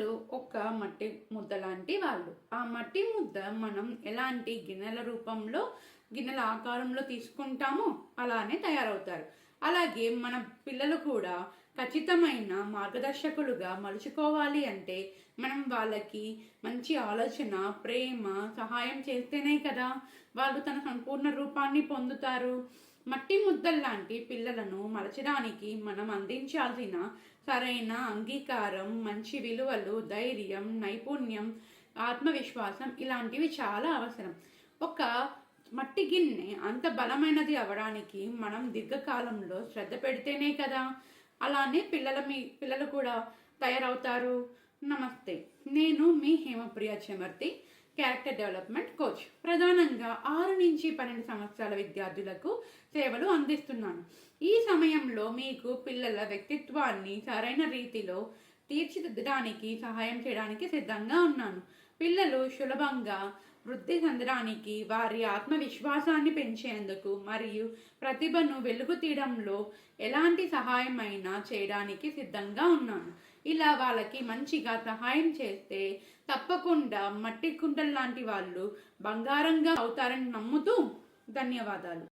పిల్లలు ఒక మట్టి ముద్ద లాంటి వాళ్ళు. ఆ మట్టి ముద్ద మనం ఎలాంటి గిన్నెల రూపంలో గిన్నెల ఆకారంలో తీసుకుంటామో అలానే తయారవుతారు. అలాగే మన పిల్లలు కూడా ఖచ్చితమైన మార్గదర్శకులుగా మలుచుకోవాలి అంటే మనం వాళ్ళకి మంచి ఆలోచన ప్రేమ సహాయం చేస్తేనే కదా వాళ్ళు తన సంపూర్ణ రూపాన్ని పొందుతారు. మట్టి ముద్దల్లాంటి పిల్లలను మలచడానికి మనం అందించాల్సిన సరైన అంగీకారం మంచి విలువలు ధైర్యం నైపుణ్యం ఆత్మవిశ్వాసం ఇలాంటివి చాలా అవసరం. ఒక మట్టి గిన్నె అంత బలమైనది అవడానికి మనం దీర్ఘకాలంలో శ్రద్ధ పెడితేనే కదా? అలానే పిల్లల మీ పిల్లలు కూడా తయారవుతారు. నమస్తే నేను మీ Hemapriya Chamarthi character development coach. ప్రధానంగా ఆరు నుంచి పన్నెండు సంవత్సరాల విద్యార్థులకు సేవలు అందిస్తున్నాను. ఈ సమయంలో మీకు పిల్లల వ్యక్తిత్వాన్ని సరైన రీతిలో తీర్చిదిద్దడానికి సహాయం చేయడానికి సిద్ధంగా ఉన్నాను. పిల్లలు సులభంగా వృద్ధి చెందడానికి వారి ఆత్మవిశ్వాసాన్ని పెంచేందుకు మరియు ప్రతిభను వెలుగు తీయడంలో ఎలాంటి సహాయం అయినా చేయడానికి సిద్ధంగా ఉన్నాను. ఇలా వాళ్ళకి మంచిగా సహాయం చేస్తే తప్పకుండా మట్టి కుంటల లాంటి వాళ్ళు బంగారంగా అవుతారని నమ్ముతూ ధన్యవాదాలు.